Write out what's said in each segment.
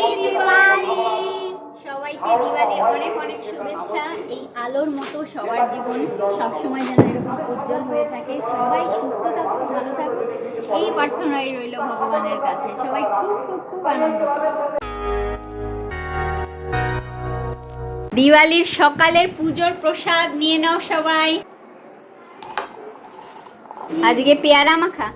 দিওয়ালি সবাইকে দিওয়ালির অনেক অনেক শুভেচ্ছা। এই আলোর মতো সবার জীবন সবসময় যেন এরকম উজ্জ্বল হয়ে থাকে। সবাই সুস্থ থাকুক, ভালো থাকুক। এই প্রার্থনাই রইল ভগবানের কাছে। সবাই খুব খুব খুব আনন্দ দিওয়ালির সকালের পুজোর প্রসাদ নিয়ে নাও সবাই। আজকে পেয়ারা মাখা।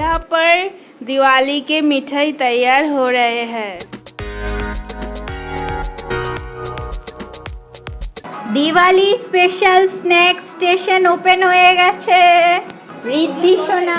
यहाँ पर दिवाली के मिठाई तैयार हो रहे हैं Diwali special snack station open হয়ে গেছে ঋদ্ধি সোনা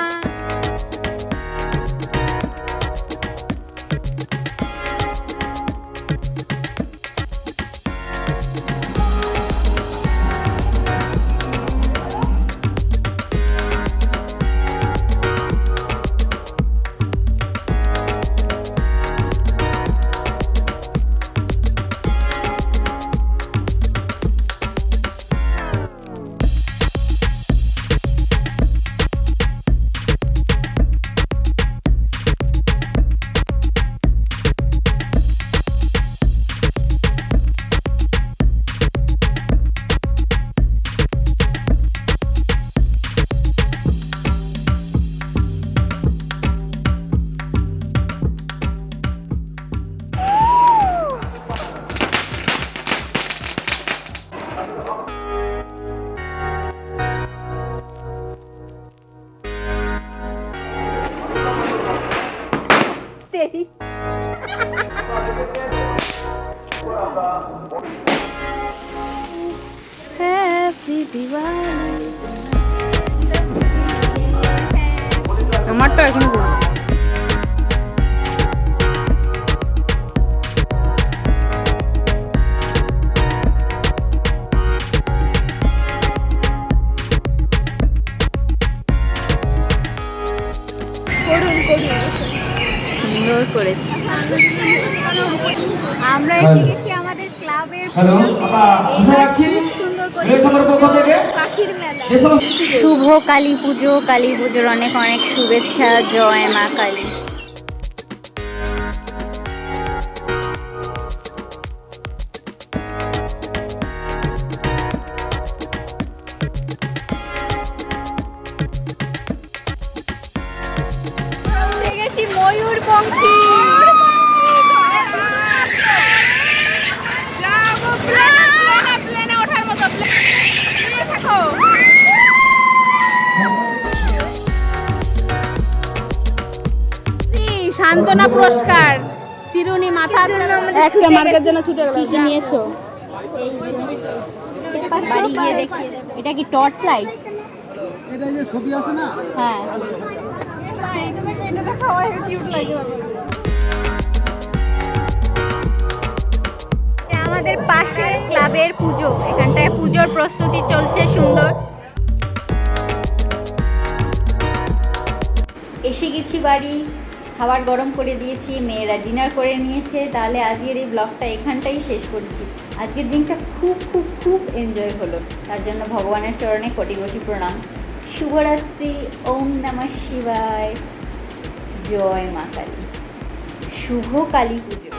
আমারটা এখনও সুন্দর করেছে। আমরা এসে গেছি ক্লাবের শুভ কালী পুজো কালী পুজোর অনেক অনেক শুভেচ্ছা জয় মা কালী। গেছি ময়ূরপঙ্খী। সান্ত্বনা পুরস্কার। চিরুনি মাথা একটা মার্কের জন্য ছুটে গেল। কি নিয়েছো? এই যে বাড়ি গিয়ে দেখিয়ে এটা কি টর্চ লাইট এটা যে ছবি আছে না? হ্যাঁ। এটা আমাদের পাশের ক্লাবের পুজো। এখানটায় পুজোর প্রস্তুতি চলছে সুন্দর। এসে গেছি বাড়ি। খাবার গরম করে দিয়েছি, মেয়েরা ডিনার করে নিয়েছে, তাহলে আজকের এই ব্লগটা এখানটাই শেষ করছি। আজকের দিনটা খুব খুব খুব এনজয় হলো। তার জন্য ভগবানের চরণে কোটি কোটি প্রণাম। শুভরাত্রি, ওম নমঃ শিবায়। জয় মা কালী। শুভ কালী পুজো।